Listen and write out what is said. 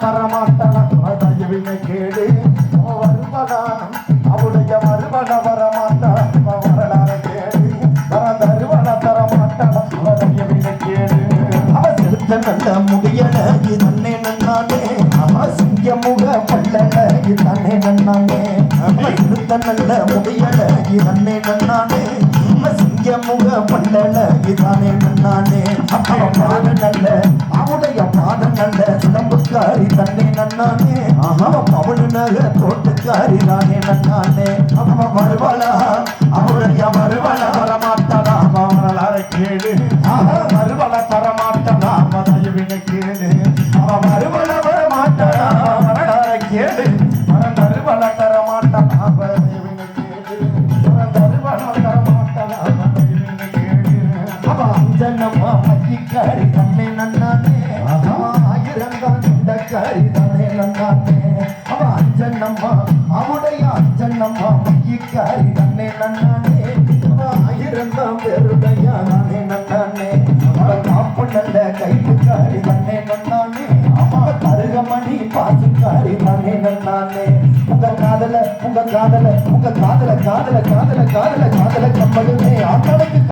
தரமாட்டான் தயவினை கேடு அவன் வருவதானம் அவளுடைய மறுமண வரமாட்டான் அவன் வரலாறு கேடு வர தருவன தரமாட்டான் அவன் தயவினை கேடு அவன் செலுத்த நல்ல முடியல இதன்னே நன்னானே அவன் சிங்க முக பல்லல இதன்னே நன்னானே அவன் செலுத்த நல்ல முடியல இதன்னே நன்னானே அவன் சிங்க முக பல்லல இதானே நன்னானே அவன் நல்ல நன்னானே அவன் பவனு நக தோட்டுக்காரி தானே நன்னானே அவன் வருவாளா? அவளுடைய மறுவள வரமாட்டாளா? அவன் வரலாறு கேளு. அவன் மறுவள தரமாட்டாளா? அவன் தயவினை கேளு. அவன் மறுவள வரமாட்டாளா? வரலாறு கேளு. அவன் மறுவள தரமாட்டாளா? அவன் தயவினை கேளு. அவன் மறுவள தரமாட்டாளா? அவன் தயவினை கேளு. அவன் அஞ்சனம்மா ஐயக்காரி தன்னை நன்னானே. அவன் ஆயிரங்கால் சொந்தக்காரி தன்னை நன்னானே அவன் அஞ்சனம்மா அவனுடைய அஞ்சனம்மா ஐயக்காரி தன்னை நன்னானே அவன் ஆயிரங்காம் பேருடைய நானே நன்னானே அவன் காப்பு நல்ல கைப்புக்காரி தன்னை நன்னானே அவன் கருகமணி பாசுக்காரி தன்னை நன்னானே உங்க காதல உங்க காதல உங்க காதல காதல காதல காதல காதல கம்பலுமே ஆத்தாளுக்கு